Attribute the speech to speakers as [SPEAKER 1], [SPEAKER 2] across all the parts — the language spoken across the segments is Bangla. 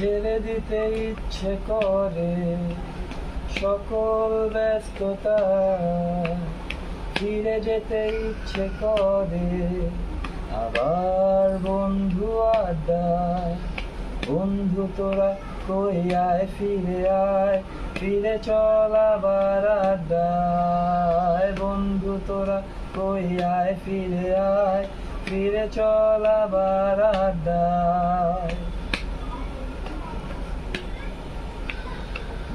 [SPEAKER 1] ছেড়ে দিতে ইচ্ছে করে সকল ব্যস্ততা। ফিরে যেতে ইচ্ছে করে আবার বন্ধু আড্ডায়। বন্ধু তোরা কই আয়, ফিরে আয়, ফিরে চল আবার আড্ডায়। বন্ধু তোরা কই আয়, ফিরে আয়, ফিরে চল আবার আড্ডায়।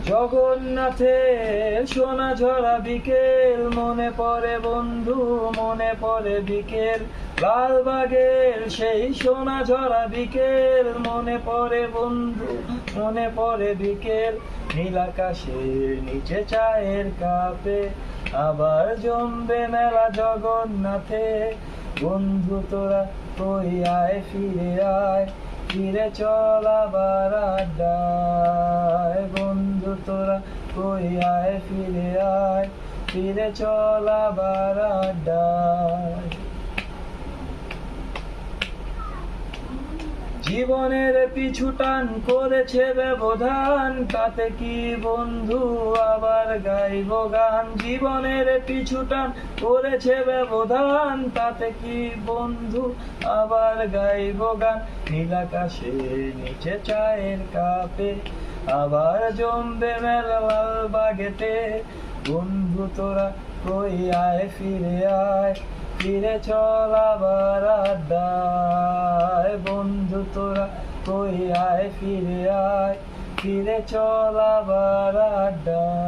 [SPEAKER 1] জগন্নাথের সোনা ঝরা বিকেল, মনে পড়ে বন্ধু, মনে পড়ে বিকেল। লালবাগের সেই সোনা ঝরা বিকেল, মনে পড়ে বন্ধু, মনে পড়ে বিকেল। নীল আকাশের নিচে চায়ের কাপে আবার জমবে মেলা জগন্নাথে। বন্ধু তোরা কই আয়, ফিরে আয়। ফিরে চলা আবার আড্ডায়। বন্ধু তোরা কই আয়? ফিরে আয়। ফিরে চলা আবার আড্ডায় জীবনের পিছু টান করেছে ব্যবধান, তাতে কি বন্ধু আবার গাইব গান? জীবনের পিছু টান করেছে ব্যবধান, তাতে কি বন্ধু আবার গাইব গান? নীলাকাশের নিচে চায়ের কাপে আবার জমবে মেলা লাল বাগেতে। বন্ধু তোরা কই আয়, ফিরে আয়, ফিরে চল আবার আড্ডায়। আয় ফিরে আয় ফিরে চল আবার আড্ডায়